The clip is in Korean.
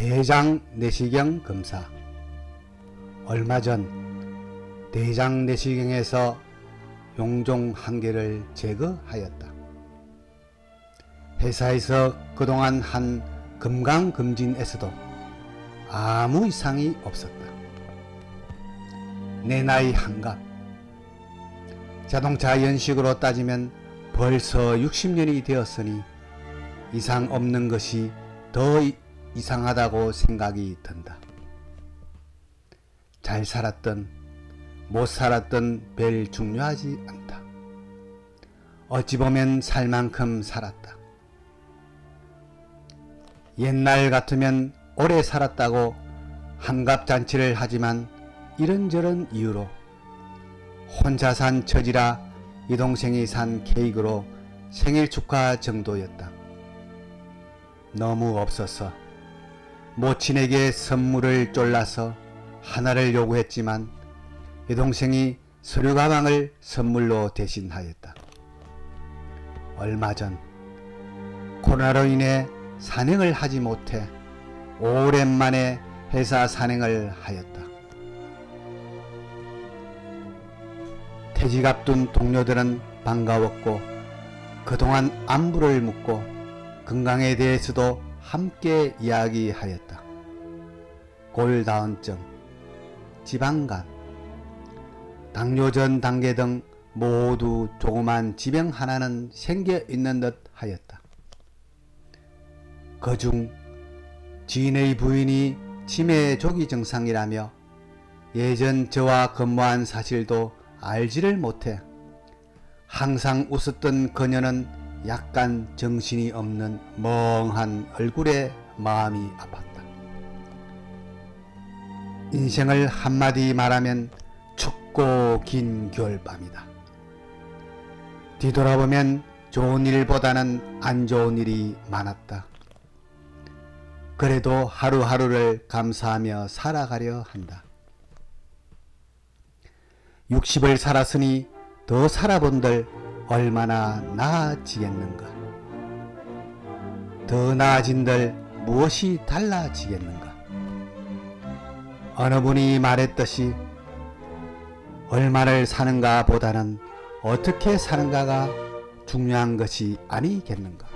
대장 내시경 검사 얼마 전 대장 내시경에서 용종 한 개를 제거하였다. 회사에서 그동안 한 건강검진에서도 아무 이상이 없었다. 내 나이 한갑. 자동차 연식으로 따지면 벌써 60년이 되었으니 이상 없는 것이 더 이- 이상하다고 생각이 든다. 잘 살았던 못 살았던 별 중요하지 않다. 어찌 보면 살 만큼 살았다. 옛날 같으면 오래 살았다고 한갑잔치를 하지만 이런저런 이유로 혼자 산 처지라 이 동생이 산 케이크로 생일 축하 정도였다. 너무 없어서 모친에게 선물을 쫄라서 하나를 요구했지만 이 동생이 서류 가방을 선물로 대신하였다. 얼마 전 코로나로 인해 산행을 하지 못해 오랜만에 회사 산행을 하였다. 퇴직 앞둔 동료들은 반가웠고 그동안 안부를 묻고 건강에 대해서도 함께 이야기하였다. 골다운증, 지방간, 당뇨전 단계 등 모두 조그만 지병 하나는 생겨 있는 듯 하였다. 그중 지인의 부인이 치매 조기 증상이라며 예전 저와 근무한 사실도 알지를 못해 항상 웃었던 그녀는 약간 정신이 없는 멍한 얼굴에 마음이 아팠다. 인생을 한마디 말하면 춥고 긴 겨울밤이다. 뒤돌아보면 좋은 일보다는 안 좋은 일이 많았다. 그래도 하루하루를 감사하며 살아가려 한다. 60을 살았으니 더 살아본들 얼마나 나아지겠는가. 더 나아진들 무엇이 달라지겠는가. 어느 분이 말했듯이 얼마를 사는가 보다는 어떻게 사는가가 중요한 것이 아니겠는가.